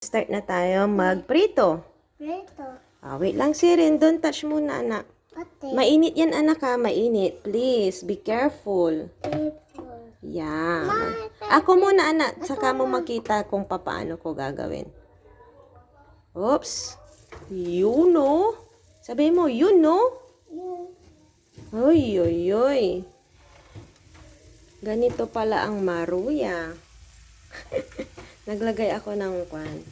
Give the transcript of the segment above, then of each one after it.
Start na tayo magprito. Prito. Ah, wait lang, Sirin. Don't touch muna, anak. Ate. Mainit yan, anak, ha? Mainit. Please, be careful. People. Yeah. Ako muna, anak. Saka mo makita kung papaano ko gagawin. Oops. You know. Sabi mo, you know. Oy, oy, oy. Ganito pala ang maruya. Naglagay ako ng kwan.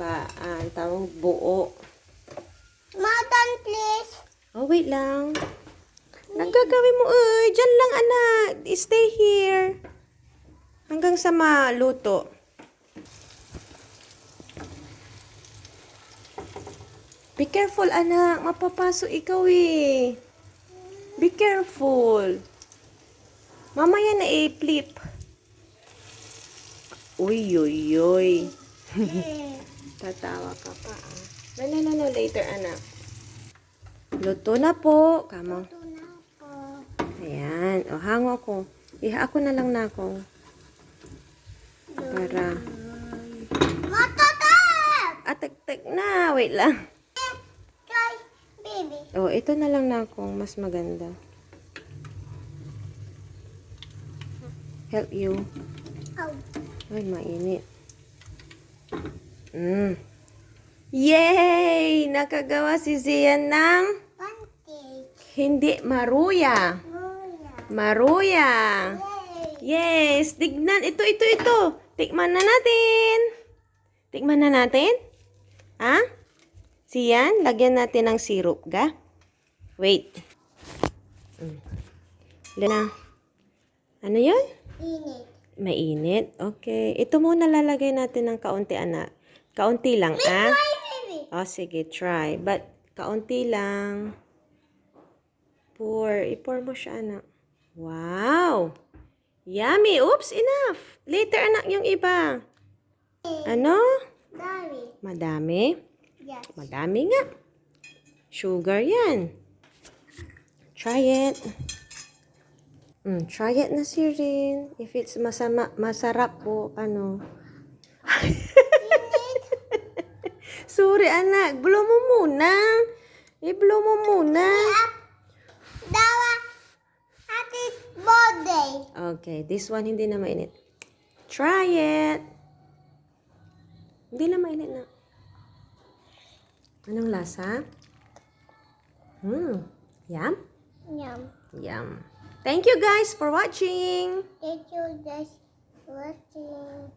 Ba, ah, ang tawag buo. Matan, please. Oh, wait lang. Nagagawin mo, uy. Diyan lang, anak. Stay here. Hanggang sa maluto. Be careful, anak. Mapapaso ikaw eh. Be careful. Mamaya na i-flip. Uy, uy, uy. Tatawa ka pa, ah. No, no, no, no. Later, anak. Luto na po. Kamo. Ito na po. Ayan. O, hango ako. Iha ako na lang na ako. Para. Matatak! Atek-tek na. Wait lang. Kay, baby. O, ito na lang na ako. Mas maganda. Help you. Oh. Ay, mainit. Mm. Yay! Nakagawa si Zian ng Pancake. hindi maruya. Maruya. Yay. Yes, tignan. Ito, ito, ito. Tikman na natin. Tikman na natin. Ha? Siyan, lagyan natin ng syrup, ga? Wait. Mm. Ilan na? Ano yun? Init. Mainit? Okay. Ito muna lalagay natin ng kaunti, anak. Kaunti lang, ah? Hi, baby. Oh, sige, try. But, kaunti lang. Pour. I-pour mo siya, anak. Wow! Yummy! Oops, enough! Later, anak, yung iba. Ano? Daddy. Madami? Yes. Madami nga. Sugar yan. Try it. Mm, try it na si Rin. If it's masama, masarap po, ano. Sorry, anak. Blow mo muna. I-blow mo muna. Dawa. Happy birthday. Okay, this one hindi na mainit. Try it. Hindi na mainit na. Anong lasa? Hmm. Yum? Yum. Yum. Thank you guys for watching. Thank you guys for watching.